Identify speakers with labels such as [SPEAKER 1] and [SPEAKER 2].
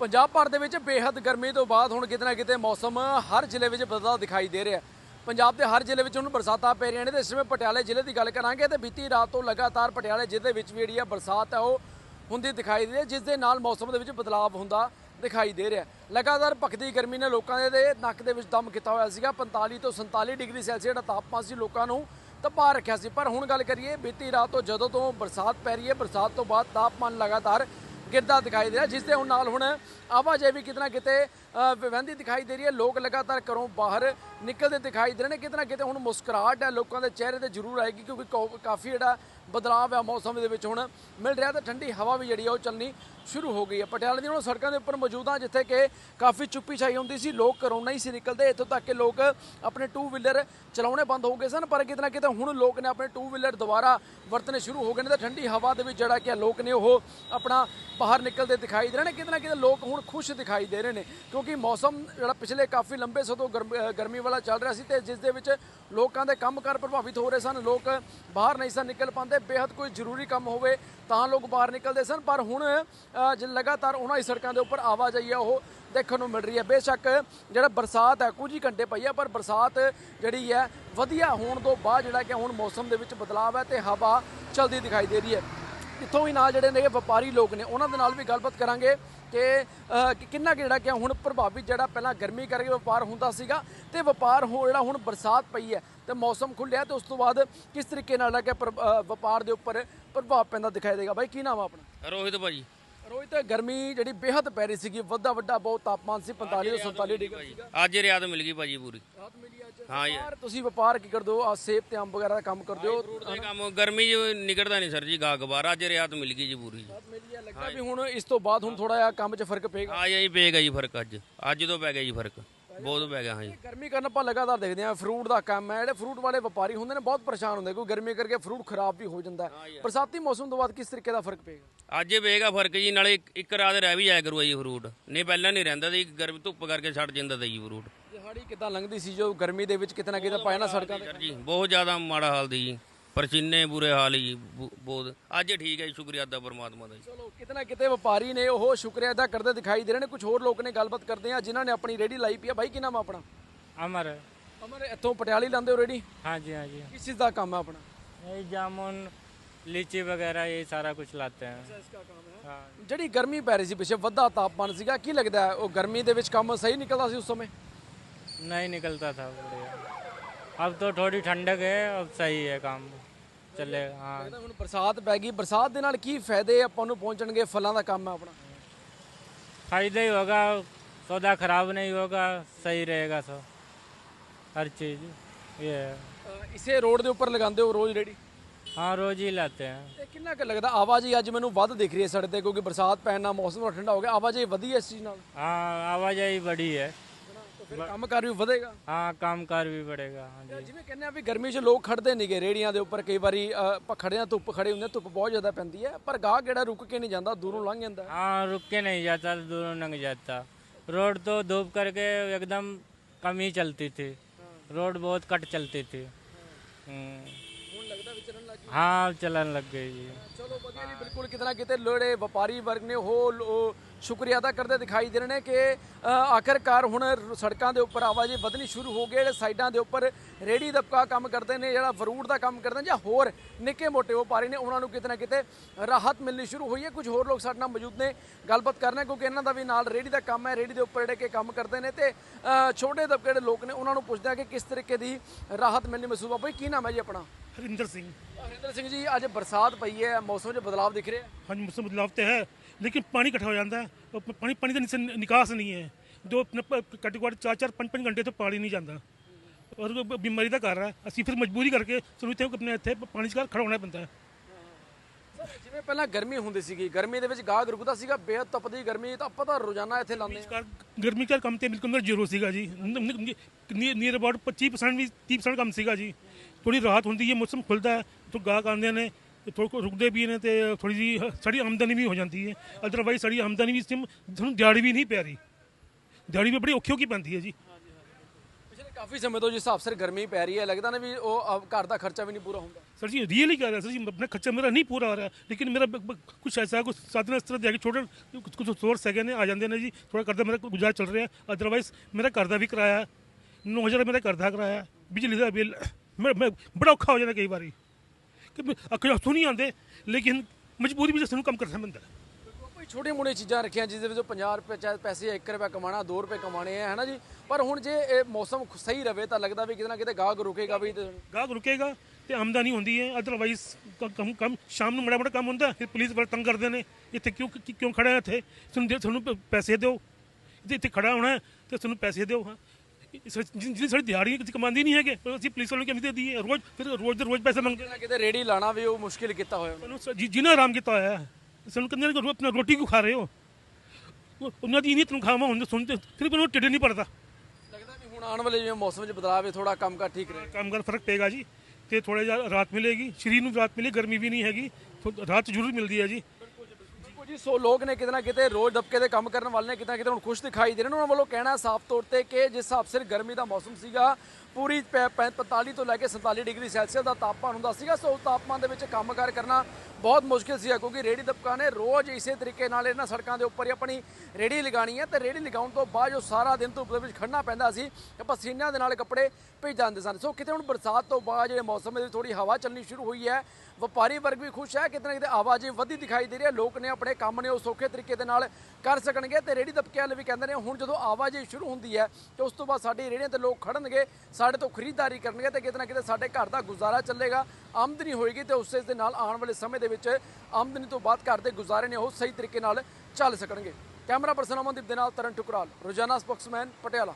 [SPEAKER 1] ਪੰਜਾਬ ਭਰ ਦੇ ਵਿੱਚ ਬੇਹੱਦ ਗਰਮੀ ਤੋਂ ਬਾਅਦ ਹੁਣ ਕਿਤੇ ਨਾ ਕਿਤੇ ਮੌਸਮ ਹਰ ਜ਼ਿਲ੍ਹੇ ਵਿੱਚ ਬਦਲਦਾ ਦਿਖਾਈ ਦੇ ਰਿਹਾ। ਪੰਜਾਬ ਦੇ ਹਰ ਜ਼ਿਲ੍ਹੇ ਵਿੱਚ ਹੁਣ ਬਰਸਾਤਾਂ ਪੈ ਰਹੀਆਂ ਨੇ ਤੇ ਇਸ ਸਮੇਂ ਪਟਿਆਲੇ ਜ਼ਿਲ੍ਹੇ ਦੀ ਗੱਲ ਕਰਾਂਗੇ ਤੇ ਬੀਤੀ ਰਾਤ ਤੋਂ ਲਗਾਤਾਰ ਪਟਿਆਲੇ ਜ਼ਿਲ੍ਹੇ ਵਿੱਚ ਵੀ ਜਿਹੜੀ ਆ ਬਰਸਾਤ ਹੈ ਉਹ ਹੁੰਦੀ ਦਿਖਾਈ ਦੇ ਰਹੀ ਹੈ, ਜਿਸ ਦੇ ਨਾਲ ਮੌਸਮ ਦੇ ਵਿੱਚ ਬਦਲਾਅ ਹੁੰਦਾ ਦਿਖਾਈ ਦੇ ਰਿਹਾ। ਲਗਾਤਾਰ ਭਖਦੀ ਗਰਮੀ ਨੇ ਲੋਕਾਂ ਦੇ ਦੇ ਨੱਕ ਦੇ ਵਿੱਚ ਦਮ ਕੀਤਾ ਹੋਇਆ ਸੀਗਾ। 45 ਤੋਂ 47 ਡਿਗਰੀ ਸੈਲਸੀਅਸ ਦਾ ਤਾਪਮਾਨ ਸੀ ਲੋਕਾਂ ਨੂੰ ਤਪਾ ਰੱਖਿਆ ਸੀ। ਪਰ ਹੁਣ ਗੱਲ ਕਰੀਏ, ਬੀਤੀ ਰਾਤ ਤੋਂ ਜਦੋਂ ਤੋਂ ਬਰਸਾਤ ਪੈ ਰਹੀ ਹੈ, ਬਰਸਾਤ ਤੋਂ ਬਾਅਦ ਤਾਪਮਾਨ ਲਗਾਤਾਰ ਗਿਰਦਾ ਦਿਖਾਈ ਦੇ ਰਿਹਾ, ਜਿਸ ਦੇ ਹੁਣ ਨਾਲ ਹੁਣ ਆਵਾਜਾਈ ਵੀ ਕਿਤਨਾ ਕਿਤੇ ਵਹਿੰਦੀ ਦਿਖਾਈ ਦੇ ਰਹੀ ਹੈ। ਲੋਕ ਲਗਾਤਾਰ ਘਰੋਂ ਬਾਹਰ ਨਿਕਲਦੇ ਦਿਖਾਈ ਦੇ ਰਹੇ ਨੇ। ਕਿਤਨਾ ਕਿਤੇ ਹੁਣ ਮੁਸਕਰਾਹਟ ਹੈ, ਲੋਕਾਂ ਦੇ ਚਿਹਰੇ ਤੇ ਜ਼ਰੂਰ ਆਏਗੀ, ਕਿਉਂਕਿ ਕੌ- ਕਾਫੀ ਜਿਹੜਾ ਬਦਲਾਅ ਹੈ ਮੌਸਮ ਦੇ ਵਿੱਚ ਹੁਣ ਮਿਲ ਰਿਹਾ ਤੇ ਠੰਡੀ ਹਵਾ ਵੀ ਜਿਹੜੀ ਹੈ ਉਹ ਚੱਲਣੀ ਸ਼ੁਰੂ ਹੋ ਗਈ ਹੈ। ਪਟਿਆਲੇ ਦੀ ਹੁਣ ਸੜਕਾਂ ਦੇ ਉੱਪਰ ਮੌਜੂਦ ਹਾਂ ਜਿੱਥੇ ਕਿ ਕਾਫੀ ਚੁੱਪੀ ਛਾਈ ਹੁੰਦੀ ਸੀ। ਲੋਕ ਘਰੋਂ ਨਹੀਂ ਸੀ ਨਿਕਲਦੇ। ਇੱਥੋਂ ਤੱਕ ਕਿ ਲੋਕ ਆਪਣੇ ਟੂ ਵੀਲਰ ਚਲਾਉਣੇ ਬੰਦ ਹੋ ਗਏ ਸਨ, ਪਰ ਕਿਤਨਾ ਕਿਤੇ ਹੁਣ ਲੋਕ ਨੇ ਆਪਣੇ ਟੂ ਵੀਲਰ ਦੁਬਾਰਾ ਵਰਤਣੇ ਸ਼ੁਰੂ ਹੋ ਗਏ ਨੇ ਤਾਂ ਠੰਡੀ ਹਵਾ ਦੇ ਵਿੱਚ ਜਿਹੜਾ ਕਿ ਲੋਕ ਨੇ ਉਹ ਆਪਣਾ ਬਾਹਰ ਨਿਕਲਦੇ ਦਿਖਾਈ ਦੇ ਰਹੇ ਨੇ, ਕਿਤੇ ਨਾ ਕਿਤੇ ਲੋਕ ਹੁਣ ਖੁਸ਼ ਦਿਖਾਈ ਦੇ ਰਹੇ ਨੇ, ਕਿਉਂਕਿ ਮੌਸਮ ਜਿਹੜਾ ਪਿਛਲੇ ਕਾਫੀ ਲੰਬੇ ਸਮੇਂ ਗਰਮ- ਗਰਮੀ ਵਾਲਾ ਚੱਲ ਰਿਹਾ ਸੀ ਤੇ ਜਿਸ ਦੇ ਵਿੱਚ ਲੋਕਾਂ ਦੇ ਕੰਮਕਾਰ ਪ੍ਰਭਾਵਿਤ ਹੋ ਰਹੇ ਸਨ, ਲੋਕ ਬਾਹਰ ਨਹੀਂ ਸਨ ਨਿਕਲ ਪਾਉਂਦੇ, ਬੇਹੱਦ ਕੋਈ ਜ਼ਰੂਰੀ ਕੰਮ ਹੋਵੇ ਤਾਂ ਲੋਕ ਬਾਹਰ ਨਿਕਲਦੇ ਸਨ, ਪਰ ਹੁਣ ਜ, ਲਗਾਤਾਰ ਉਹਨਾਂ ਹੀ ਸੜਕਾਂ ਦੇ ਉੱਪਰ ਆਵਾਜਾਈ ਆ, ਉਹ ਦੇਖਣ ਨੂੰ ਮਿਲ ਰਹੀ ਹੈ। ਬੇਸ਼ੱਕ ਜਿਹੜਾ ਬਰਸਾਤ ਹੈ, ਕੁਝ ਹੀ ਘੰਟੇ ਪਈ ਹੈ ਪਰ ਬਰਸਾਤ ਜਿਹੜੀ ਹੈ, ਵਧੀਆ ਹੋਣ ਤੋਂ ਬਾਅਦ ਜਿਹੜਾ ਕਿ ਹੁਣ ਮੌਸਮ ਦੇ ਵਿੱਚ ਬਦਲਾਅ ਹੈ ਤੇ ਹਵਾ ਚਲਦੀ ਦਿਖਾਈ ਦੇ ਰਹੀ ਹੈ। ਇੱਥੋਂ ਹੀ ਨਾਲ ਜਿਹੜੇ ਨੇ ਵਪਾਰੀ ਲੋਕ ਨੇ ਉਹਨਾਂ ਦੇ ਨਾਲ ਵੀ ਗੱਲਬਾਤ ਕਰਾਂਗੇ ਕਿ ਅਹ, ਕਿ ਕਿੰਨਾ ਕੁ ਜਿਹੜਾ ਕਿ ਹੁਣ ਪ੍ਰਭਾਵਿਤ ਜਿਹੜਾ ਪਹਿਲਾਂ ਗਰਮੀ ਕਰਕੇ ਵਪਾਰ ਹੁੰਦਾ ਸੀਗਾ ਤੇ ਵਪਾਰ ਹੋ ਜਿਹੜਾ ਹੁਣ ਬਰਸਾਤ ਪਈ ਹੈ ਤੇ ਮੌਸਮ ਖੁੱਲਿਆ ਤੇ ਉਸ ਤੋਂ ਬਾਅਦ ਕਿਸ ਤਰੀਕੇ ਨਾਲ ਜਿਹੜਾ ਕਿ ਪ੍ਰ- ਵਪਾਰ ਦੇ ਉੱਪਰ ਪ੍ਰਭਾਵ ਪੈਂਦਾ ਦਿਖਾਈ ਦੇਗਾ। ਬਾਈ ਕੀ ਨਾਮ ਆ ਆਪਣਾ?
[SPEAKER 2] ਰੋਹਿਤ ਭਾਜੀ।
[SPEAKER 1] ਰੋਹਿਤ ਗਰਮੀ ਜਿਹੜੀ ਬੇਹੱਦ ਪੈ ਰਹੀ ਸੀਗੀ। ਵੱਡਾ ਵੱਡਾ ਬਹੁਤ ਤਾਪਮਾਨ ਸੀ 45 ਤੋਂ 47 ਡਿਗਰੀ।
[SPEAKER 2] ਅੱਜ ਰਿਆਤ ਮਿਲ ਗਈ ਭਾਜੀ ਪੂਰੀ।
[SPEAKER 1] ਰਾਤ ਮਿਲੀ ਅੱਜ।
[SPEAKER 2] ਹਾਂ ਜੀ।
[SPEAKER 1] ਯਾਰ ਤੁਸੀਂ ਵਪਾਰ ਕੀ ਕਰਦੇ ਹੋ? ਆ ਸੇਬ ਤੇ ਅੰਬ ਵਗੈਰਾ ਦਾ ਕੰਮ ਕਰਦੇ ਹੋ?
[SPEAKER 2] ਫਰੂਟ ਦਾ ਕੰਮ। ਗਰਮੀ ਚ ਨਿਕਲਦਾ ਨਹੀਂ ਸਰ ਜੀ ਗਾਹਕ ਬਾਹਰ। ਅੱਜ ਰਿਆਤ ਮਿਲ ਗਈ ਜੀ ਪੂਰੀ
[SPEAKER 1] ਰਾਤ ਮਿਲੀ ਹੈ। ਲੱਗਦਾ ਵੀ ਹੁਣ ਇਸ ਤੋਂ ਬਾਅਦ ਹੁਣ ਥੋੜਾ ਜਿਹਾ ਕੰਮ 'ਚ ਫ਼ਰਕ ਪਏਗਾ।
[SPEAKER 2] ਆ ਜੀ ਪਏਗਾ ਜੀ ਫ਼ਰਕ ਅੱਜ। ਅੱਜ ਤੋਂ ਪੈ ਗਿਆ ਜੀ ਫ਼ਰਕ। ਬਹੁਤ ਪੈ ਗਿਆ ਹਾਂ ਜੀ
[SPEAKER 1] ਗਰਮੀ ਕਾਰਨ ਆਪਾਂ ਲਗਾਤਾਰ ਦੇਖਦੇ ਹਾਂ ਫਰੂਟ ਦਾ ਕੰਮ ਹੈ ਜਿਹੜੇ ਫਰੂਟ ਵਾਲੇ ਵਪਾਰੀ ਹੁੰਦੇ ਨੇ ਬਹੁਤ ਪਰੇਸ਼ਾਨ ਹੁੰਦੇ ਕਿਉਂਕਿ ਗਰਮੀ ਕਰਕੇ ਫਰੂਟ ਖਰਾਬ ਵੀ ਹੋ ਜਾਂਦਾ ਹੈ। ਬਰਸਾਤੀ ਮੌਸਮ ਤੋਂ ਬਾਅਦ ਕਿਸ ਤਰੀਕੇ ਦਾ ਫ਼ਰਕ ਪਏਗਾ?
[SPEAKER 2] ਅੱਜ ਹੀ ਪਏਗਾ ਫ਼ਰਕ ਜੀ ਨਾਲੇ ਇੱਕ- ਇੱਕ ਰਾਤ ਰਹਿ ਵੀ ਜਾਇਆ ਕਰੂਗਾ ਜੀ ਫਰੂਟ ਨਹੀਂ ਪਹਿਲਾਂ ਨਹੀਂ ਰਹਿੰਦਾ ਸੀ ਗਰਮੀ ਧੁੱਪ ਕਰਕੇ ਛੱਡ ਜਾਂਦਾ ਤਾ ਜੀ ਫਰੂਟ
[SPEAKER 1] ਦਿਹਾੜੀ ਕਿੱਦਾਂ ਲੰਘਦੀ ਸੀ ਜੋ ਗਰਮੀ ਦੇ ਵਿੱਚ ਕਿਤੇ ਨਾ ਕਿਤੇ ਪਾਇਆ ਨਾ ਸੜਕਾਂ ਤੇ
[SPEAKER 2] ਸਰ ਜੀ ਬਹੁਤ ਜ਼ਿਆਦਾ ਮਾੜਾ ਹਾਲ ਦੀ ਜੀ। ਪਰਚੀਨੇ ਬੁਰੇ ਹਾਲ ਜੀ ਬਹੁ- ਬਹੁਤ ਅੱਜ ਠੀਕ ਹੈ ਜੀ ਸ਼ੁਕਰੀਆ ਦਾ ਪਰਮਾਤਮਾ ਦਾ ਜੀ
[SPEAKER 1] ਚਲੋ ਕਿਤੇ ਨਾ ਕਿਤੇ ਵਪਾਰੀ ਨੇ ਉਹ ਸ਼ੁਕਰੀਆ ਅਦਾ ਕਰਦੇ ਦਿਖਾਈ ਦੇ ਰਹੇ ਨੇ ਕੁਝ ਹੋਰ ਲੋਕ ਨੇ ਗੱਲਬਾਤ ਕਰਦੇ ਆ ਜਿਨ੍ਹਾਂ ਨੇ ਆਪਣੀ ਰੇੜੀ ਲਾਈ ਪਈ ਆ ਬਾਈ ਕੀ ਨਾਮ ਆ ਆਪਣਾ
[SPEAKER 3] अमर
[SPEAKER 1] ਅਮਰ ਇੱਥੋਂ ਪਟਿਆਲੇ ਲਾਉਂਦੇ ਹੋ ਰੇੜੀ
[SPEAKER 3] हाँ जी हाँ जी
[SPEAKER 1] ਕਿਸ ਚੀਜ਼ ਦਾ ਕੰਮ ਹੈ ਆਪਣਾ
[SPEAKER 3] यही जामुन लीची वगैरह यही सारा कुछ लाते हैं हाँ
[SPEAKER 1] ਜਿਹੜੀ ਗਰਮੀ ਪੈ ਰਹੀ ਸੀ ਪਿੱਛੇ ਵੱਧਾ ਤਾਪਮਾਨ ਸੀਗਾ ਕੀ ਲੱਗਦਾ ਹੈ ਉਹ ਗਰਮੀ ਦੇ ਵਿੱਚ ਕੰਮ ਸਹੀ ਨਿਕਲਦਾ ਸੀ ਉਸ ਸਮੇਂ
[SPEAKER 3] नहीं निकलता था बढ़िया अब तो थोड़ी ठंडक है अब सही है काम चलेगा हाँ
[SPEAKER 1] ਲੱਗਦਾ ਹੁਣ ਬਰਸਾਤ ਪੈ ਗਈ ਬਰਸਾਤ ਦੇ ਨਾਲ ਕੀ ਫਾਇਦੇ ਆਪਾਂ ਨੂੰ ਪਹੁੰਚਣਗੇ ਫਲਾਂ ਦਾ ਕੰਮ ਹੈ ਆਪਣਾ
[SPEAKER 3] फायदा ही होगा सौदा खराब नहीं होगा सही रहेगा सब हर चीज़ ये है
[SPEAKER 1] ਅ, ਇਸੇ ਰੋਡ ਦੇ ਉੱਪਰ ਲਗਾਉਂਦੇ ਹੋ ਰੋਜ਼ ਰੇੜੀ
[SPEAKER 3] हाँ रोज ही लाते हैं
[SPEAKER 1] ਤੇ ਕਿੰਨਾ ਕੁ ਲੱਗਦਾ ਆਵਾਜਾਈ ਅੱਜ ਮੈਨੂੰ ਵੱਧ ਦਿਖ ਰਹੀ ਹੈ ਸੜਕ ਤੇ ਕਿਉਂਕਿ ਬਰਸਾਤ ਪੈਣ ਨਾਲ ਮੌਸਮ ਥੋੜਾ ਠੰਡਾ ਹੋ ਗਿਆ ਆਵਾਜਾਈ ਵਧੀ ਹੈ ਇਸ ਚੀਜ਼ ਨਾਲ
[SPEAKER 3] हाँ आवाजाही बड़ी है
[SPEAKER 1] ਤਾਂ ਫਿਰ ਕੰਮਕਾਰ ਵੀ ਵਧੇਗਾ
[SPEAKER 3] हाँ कामकार भी बढ़ेगा हाँ जी
[SPEAKER 1] ਜਿਵੇਂ ਕਹਿੰਦੇ ਆ ਵੀ ਗਰਮੀ 'ਚ ਲੋਕ ਖੜਦੇ ਨਹੀਂਗੇ ਰੇੜੀਆਂ ਦੇ ਉੱਪਰ ਕਈ ਵਾਰੀ ਅ, ਆਪਾਂ ਖੜੇ ਆ ਧੁੱਪ ਖੜੇ ਹੁੰਦੇ ਆ, ਧੁੱਪ ਬਹੁਤ ਜ਼ਿਆਦਾ ਪੈਂਦੀ ਹੈ ਪਰ ਗਾਹ ਕਿਹੜਾ ਰੁਕ ਕੇ ਨਹੀਂ ਜਾਂਦਾ ਦੂਰੋਂ ਲੰਘ ਜਾਂਦਾ ਹੈ।
[SPEAKER 3] हाँ रुक के नहीं जाता दूरों लंघ जाता रोड तो धूप करके एकदम कम ही चलती थी रोड बहुत कट चलती थी हम्म। ਹੁਣ ਲੱਗਦਾ ਵਿਚਰਨ ਲੱਗ ਗਈ। ਹਾਂ ਚੱਲਣ ਲੱਗ ਗਏ ਜੀ।
[SPEAKER 1] ਚਲੋ ਵਧੀਆ ਜੀ ਬਿਲਕੁਲ ਕਿਤਨਾ ਕਿਤੇ ਲੋੜੇ ਵਪਾਰੀ ਵਰਗ ਨੇ ਉਹ ਸ਼ੁਕਰੀਆ ਅਦਾ ਕਰਦੇ ਦਿਖਾਈ ਦੇ ਰਹੇ ਨੇ ਕਿ ਆਖਰਕਾਰ ਹੁਣ ਸੜਕਾਂ ਦੇ ਉੱਪਰ ਆਵਾਜਾਈ ਵਧਣੀ ਸ਼ੁਰੂ ਹੋ ਗਈ ਜਿਹੜੇ ਸਾਈਡਾਂ ਦੇ ਉੱਪਰ ਰੇੜੀ ਦਬਕਾ ਕੰਮ ਕਰਦੇ ਨੇ ਜਿਹੜਾ ਫਰੂਟ ਦਾ ਕੰਮ ਕਰਦੇ ਨੇ ਜਾਂ ਹੋਰ ਨਿੱਕੇ ਮੋਟੇ ਵਪਾਰੀ ਨੇ ਉਹਨਾਂ ਨੂੰ ਕਿਤਨਾ ਕਿਤੇ ਰਾਹਤ ਮਿਲਣੀ ਸ਼ੁਰੂ ਹੋਈ ਹੈ। ਕੁਝ ਹੋਰ ਲੋਕ ਸਾਡੇ ਨਾਲ ਮੌਜੂਦ ਨੇ ਗੱਲਬਾਤ ਕਰਨਾ ਕਿਉਂਕਿ ਇਹਨਾਂ ਦਾ ਵੀ ਨਾਲ ਰੇੜੀ ਦਾ ਕੰਮ ਹੈ। ਰੇੜੀ ਦੇ ਉੱਪਰ ਜਿਹੜੇ ਕਿ ਕੰਮ ਕਰਦੇ ਨੇ ਤੇ ਛੋਟੇ ਦਬਕੇ ਜਿਹੜੇ ਲੋਕ ਨੇ ਉਹਨਾਂ ਨੂੰ ਪੁੱਛਦੇ ਆ ਕਿ ਕਿਸ ਤਰੀਕੇ ਦੀ ਰਾਹਤ ਮਿਲਣੀ ਮਹਿਸੂਸ ਆ ਬਈ ਕੀ ਨਾਮ ਹੈ ਜੀ ਆਪਣਾ?
[SPEAKER 4] ਹਰਿੰਦਰ ਸਿੰਘ।
[SPEAKER 1] ਹਰਿੰਦਰ ਸਿੰਘ ਜੀ ਅੱਜ ਬਰਸਾਤ ਪਈ ਹੈ ਮੌਸਮ 'ਚ ਬਦਲਾਵ ਦਿਖ ਰਿਹਾ?
[SPEAKER 4] ਹਾਂਜੀ ਮੌਸਮ ਬਦਲਾਵ ਤੇ ਹੈ ਲੇਕਿਨ ਪਾਣੀ ਇਕੱਠਾ ਹੋ ਜਾਂਦਾ ਪਾਣੀ ਪਾਣੀ ਦਾ ਨਿਕਾਸ ਨਹੀਂ ਹੈ। ਜੋ ਕਟਗੋੜ 4-4 ਪੰਜ ਪੰਜ ਘੰਟੇ ਤੋਂ ਪਾਣੀ ਨਹੀਂ ਜਾਂਦਾ। ਔਰ ਬਿਮਾਰੀ ਦਾ ਕਾਰਨ ਹੈ। ਅਸੀਂ ਫਿਰ ਮਜਬੂਰੀ ਕਰਕੇ ਸਾਨੂੰ ਇੱਥੇ ਆਪਣੇ ਇੱਥੇ ਪਾਣੀ 'ਚ ਖੜਾ ਹੋਣਾ ਪੈਂਦਾ ਹੈ।
[SPEAKER 1] ਜਿਵੇਂ ਪਹਿਲਾਂ ਗਰਮੀ ਹੁੰਦੀ ਸੀਗੀ ਗਰਮੀ ਦੇ ਵਿੱਚ ਗਾਹਕ ਰੁਕਦਾ ਸੀਗਾ ਬੇਹਦ ਤਪਦੀ ਗਰਮੀ ਤਾਂ ਆਪਾਂ ਤਾਂ ਰੋਜ਼ਾਨਾ ਇੱਥੇ ਲਾਉਂਦੇ ਹਾਂ।
[SPEAKER 4] ਗਰਮੀ ਕਰ ਕੰਮ ਤੇ ਬਿਲਕੁਲ ਜ਼ੀਰੋ ਸੀਗਾ ਜੀ। ਨੀਅਰ ਅਬਾਊਟ 25% ਵੀ 30% ਕੰਮ ਸੀਗਾ ਜੀ। ਥੋੜੀ ਰਾਹਤ ਹੁੰਦੀ ਹੈ ਮੌਸਮ ਖੁੱਲਦਾ ਹੈ ਤੋਂ ਗਾਹਕ ਆਉਂਦੇ ਨੇ ਥੋੜਾ ਰੁਕਦੇ ਵੀ ਨੇ ਤੇ ਥੋੜੀ ਜੀ ਸੜੀ ਆਮਦਨੀ ਵੀ ਹੋ ਜਾਂਦੀ ਹੈ। ਅਦਰਵਾਈਜ਼ ਸੜੀ ਆਮਦਨੀ ਵੀ ਸਿਮ ਤੁਹਾਨੂੰ ਦਿਹਾੜੀ ਵੀ ਨਹੀਂ ਪੈ ਰਹੀ। ਦਿਹਾੜੀ ਵੀ ਬੜੀ ਔਖੀ ਹੋ ਪੈਂਦੀ ਹੈ ਜੀ।
[SPEAKER 1] ਪਿਛਲੇ ਕਾਫੀ ਸਮੇਂ ਤੋਂ ਜਿਸ ਹਿਸਾਬ ਸਿਰ ਗਰਮੀ ਪੈ ਰਹੀ ਹੈ ਲੱਗਦਾ ਨਾ ਵੀ ਉਹ ਘਰ ਦਾ ਖਰਚਾ ਵੀ ਨਹੀਂ ਪੂਰਾ ਹੁੰਦਾ।
[SPEAKER 4] ਸਰ ਜੀ ਰੀਅਲੀ ਕਹਿ ਰਿਹਾ ਸਰ ਜੀ ਆਪਣਾ ਖਰਚਾ ਮੇਰਾ ਨਹੀਂ ਪੂਰਾ ਹੋ ਰਿਹਾ ਲੇਕਿਨ ਮੇਰਾ ਕੁਝ ਐਸਾ ਕੁਝ ਸਾਧਨ ਇਸ ਤਰ੍ਹਾਂ ਦੇ ਕੇ ਛੋਟੇ ਕੁਝ ਸੋਰਸ ਹੈਗੇ ਨੇ ਆ ਜਾਂਦੇ ਨੇ ਜੀ ਥੋੜਾ ਕਰਦਾ ਮੇਰਾ ਗੁਜ਼ਾਰਾ ਚੱਲ ਰਿਹਾ ਅਦਰਵਾਈਜ਼ ਮੇਰਾ ਘਰ ਦਾ ਵੀ ਕਿਰਾਇਆ 9000 ਮੇਰਾ ਘਰ ਦਾ ਕਿਰਾਇਆ ਬਿਜਲੀ ਦਾ ਬਿੱਲ ਮੈਂ ਬੜਾ ਔਖਾ ਹੋ ਜਾਂਦਾ ਕਈ ਵਾਰੀ। ਕਿ ਅੱਖਾਂ ਹੱਥੋਂ ਨਹੀਂ ਆਉਂਦੇ ਲੇਕਿਨ ਮਜਬੂਰੀ ਵਿੱਚ ਸਾਨੂੰ ਕੰਮ ਕਰਨਾ ਪੈਂਦਾ।
[SPEAKER 1] ਕੋਈ ਛੋਟੇ ਮੋਟੇ ਚੀਜ਼ਾਂ ਰੱਖੀਆਂ ਜਿਸ ਦੇ ਵਿੱਚ 50 ਰੁਪਏ ਚਾਹੇ ਪੈਸੇ 1 ਰੁਪਏ ਕਮਾਣਾ 2 ਰੁਪਏ ਕਮਾਣੇ ਹੈ ਹਨਾ ਜੀ? ਪਰ ਹੁਣ ਜੇ ਇਹ ਮੌਸਮ ਸਹੀ ਰਹੇ ਤਾਂ ਲੱਗਦਾ ਵੀ ਕਿਤੇ ਨਾ ਕਿਤੇ ਗਾਹਕ ਰੁਕੇਗਾ ਵੀ
[SPEAKER 4] ਗਾਹਕ ਰੁਕੇਗਾ ਤੇ ਆਮਦਨੀ ਹੁੰਦੀ ਹੈ ਅਦਰਵਾਈਜ਼ ਕੰਮ ਕੰਮ ਸ਼ਾਮ ਨੂੰ ਮੜਾ ਮੜਾ ਕੰਮ ਹੁੰਦਾ ਫਿਰ ਪੁਲਿਸ ਵਾਲੇ ਤੰਗ ਕਰਦੇ ਨੇ ਇੱਥੇ ਕਿਉਂ ਕਿਉਂ ਖੜਾ ਹੈ ਇੱਥੇ? ਤੁਹਾਨੂੰ ਤੁਹਾਨੂੰ ਪੈਸੇ ਦਿਓ। ਇੱਥੇ ਖੜਾ ਹੋਣਾ ਤੇ ਤੁਹਾਨੂੰ ਪੈਸੇ ਦਿਓ ਹਾਂ। ਵਿੱਚ ਜਿਹੜੀ ਸਾਡੀ ਦਿਹਾੜੀ ਕਿਸੇ ਕਮਾਉਂਦੀ ਨਹੀਂ ਹੈਗੇ ਅਸੀਂ ਪੁਲਿਸ ਵਾਲਿਆਂ ਨੂੰ ਕਿਵੇਂ ਦੇ ਦਈਏ ਰੋਜ਼ ਫਿਰ ਰੋਜ਼ ਦੇ ਰੋਜ਼ ਪੈਸੇ ਮੰਗਦੇ
[SPEAKER 1] ਨਾ ਕਿਤੇ ਰੇੜੀ ਲਾਣਾ ਵੀ ਉਹ ਮੁਸ਼ਕਿਲ ਕੀਤਾ ਹੋਇਆ ਉਹਨਾਂ
[SPEAKER 4] ਜਿ- ਜਿਨ੍ਹਾਂ ਆਰਾਮ ਕੀਤਾ ਹੋਇਆ ਸਾਨੂੰ ਕਹਿੰਦੇ ਨੇ ਆਪਣਾ ਰੋਟੀ ਕਿਉਂ ਖਾ ਰਹੇ ਹੋ? ਉਹ- ਉਹਨਾਂ ਦੀ ਇੰਨੀ ਤਨਖਾਹਾਂ ਹੁੰਦੇ ਸੁਣਦੇ ਫਿਰ ਨੂੰ ਢਿੱਡ ਨਹੀਂ ਪੜਦਾ
[SPEAKER 1] ਨੂੰ। ਲੱਗਦਾ ਵੀ ਹੁਣ ਆਉਣ ਵਾਲੇ ਜਿਵੇਂ ਮੌਸਮ 'ਚ ਬਦਲਾਅ ਹੈ ਥੋੜਾ ਕੰਮ ਕਰ ਠੀਕ ਰਹੇ।
[SPEAKER 4] ਕੰਮ ਕਰ ਫ਼ਰਕ ਪਏਗਾ ਜੀ ਤੇ ਥੋੜਾ ਜਿਹਾ ਰਾਤ ਮਿਲੇਗੀ ਸਰੀਰ ਨੂੰ ਰਾਤ ਮਿਲੇ ਗਰਮੀ ਵੀ ਨਹੀਂ ਹੈਗੀ ਰਾਤ ਜ਼ਰੂਰ ਮਿਲਦੀ ਹੈ ਜੀ।
[SPEAKER 1] ਜੀ, ਸੋ ਲੋਕ ਨੇ ਕਿਤੇ ਨਾ ਕਿਤੇ ਰੋਜ਼ ਦਬਕੇ ਦੇ ਕੰਮ ਕਰਨ ਵਾਲੇ ਨੇ, ਕਿਤੇ ਨਾ ਕਿਤੇ ਹੁਣ ਖੁਸ਼ ਦਿਖਾਈ ਦੇ ਰਹੇ ਨੇ। ਉਹਨਾਂ ਵੱਲੋਂ ਕਹਿਣਾ ਸਾਫ਼ ਤੌਰ ਤੇ ਕਿ ਜਿਸ ਹਿਸਾਬ ਸਿਰ ਗਰਮੀ ਦਾ ਮੌਸਮ ਸੀਗਾ, ਪੂਰੀ ਪੈ- ਪੈ- 45 ਤੋਂ ਲੈ ਕੇ 47 ਡਿਗਰੀ ਸੈਲਸੀਅਸ ਦਾ ਤਾਪਮਾਨ ਹੁੰਦਾ ਸੀਗਾ, ਸੋ ਉਸ ਤਾਪਮਾਨ ਦੇ ਵਿੱਚ ਕੰਮਕਾਰ ਕਰਨਾ ਬਹੁਤ ਮੁਸ਼ਕਿਲ ਸੀਗਾ, ਕਿਉਂਕਿ ਰੇੜੀ ਦਬਕਾ ਨੇ ਰੋਜ਼ ਇਸੇ ਤਰੀਕੇ ਨਾਲ ਇਹਨਾਂ ਸੜਕਾਂ ਦੇ ਉੱਪਰ ਹੀ ਆਪਣੀ ਰੇੜੀ ਲਗਾਣੀ ਹੈ ਤੇ ਰੇੜੀ ਲਗਾਉਣ ਤੋਂ ਬਾਅਦ ਜੋ ਸਾਰਾ ਦਿਨ ਧੁੱਪ ਦੇ ਵਿੱਚ ਖੜਨਾ ਪੈਂਦਾ ਸੀ, ਤੇ ਪਸੀਨਿਆਂ ਦੇ ਨਾਲ ਕੱਪੜੇ ਭਿੱਜ ਜਾਂਦੇ ਸਨ। ਸੋ ਕਿਤੇ ਹੁਣ ਬਰਸਾਤ ਤੋਂ ਬਾਅਦ ਜਿਹੜੇ ਮੌਸਮ ਦੇ ਥੋੜੀ ਹਵਾ ਚੱਲਣੀ ਸ਼ੁਰੂ ਹੋਈ ਹੈ, ਵਪਾਰੀ ਵਰਗ ਵੀ ਖੁਸ਼ ਹੈ, ਕਿਤੇ ਨਾ ਕਿਤੇ ਆਵਾਜਾਈ ਵਧੀ ਦਿਖਾਈ ਦੇ ਰਹੀ ਹੈ, ਲੋਕ ਨੇ ਆਪਣੇ ਕੰਮ ਨੇ ਉਹ ਸੌਖੇ ਤਰੀਕੇ ਦੇ ਨਾਲ ਕਰ ਸਕਣਗੇ ਤੇ ਰੇੜੀ ਦਬਕੇ ਵਾਲੇ ਵੀ ਕਹਿੰਦੇ ਨੇ ਹੁਣ ਜਦੋਂ ਆਵਾਜਾਈ ਸ਼ੁਰੂ ਹੁੰਦੀ ਹੈ ਤੇ ਉਸ ਤੋਂ ਬਾਅਦ ਸਾਡੀ ਰੇੜੀਆਂ ਤੇ ਲੋਕ ਖੜਨਗੇ, ਸਾਡੇ ਤੋਂ ਖਰੀਦਦਾਰੀ ਕਰਨਗੇ ਤੇ ਕਿਤੇ ਨਾ ਕਿਤੇ ਸਾਡੇ ਘਰ ਦਾ ਗੁਜ਼ਾਰਾ ਚੱਲੇਗਾ, ਆਮਦਨੀ ਹੋਏਗੀ ਤੇ ਉਸੇ ਦੇ ਨਾਲ ਆਉਣ ਵਾਲੇ ਸਮੇਂ ਦੇ ਵਿੱਚ ਆਮਦਨੀ ਤੋਂ ਬਾਅਦ ਘਰ ਦੇ ਗੁਜ਼ਾਰੇ ਨੇ ਉਹ ਸਹੀ ਤਰੀਕੇ ਨਾਲ ਚੱਲ ਸਕਣਗੇ। ਕੈਮਰਾ ਪਰਸਨ ਅਮਨਦੀਪ ਦੇ ਨਾਲ ਤਰਨ ਟੁਕਰਾਲ ਰੋਜ਼ਾਨਾ ਸਪੋਕਸਮੈਨ, ਪਟਿਆਲਾ।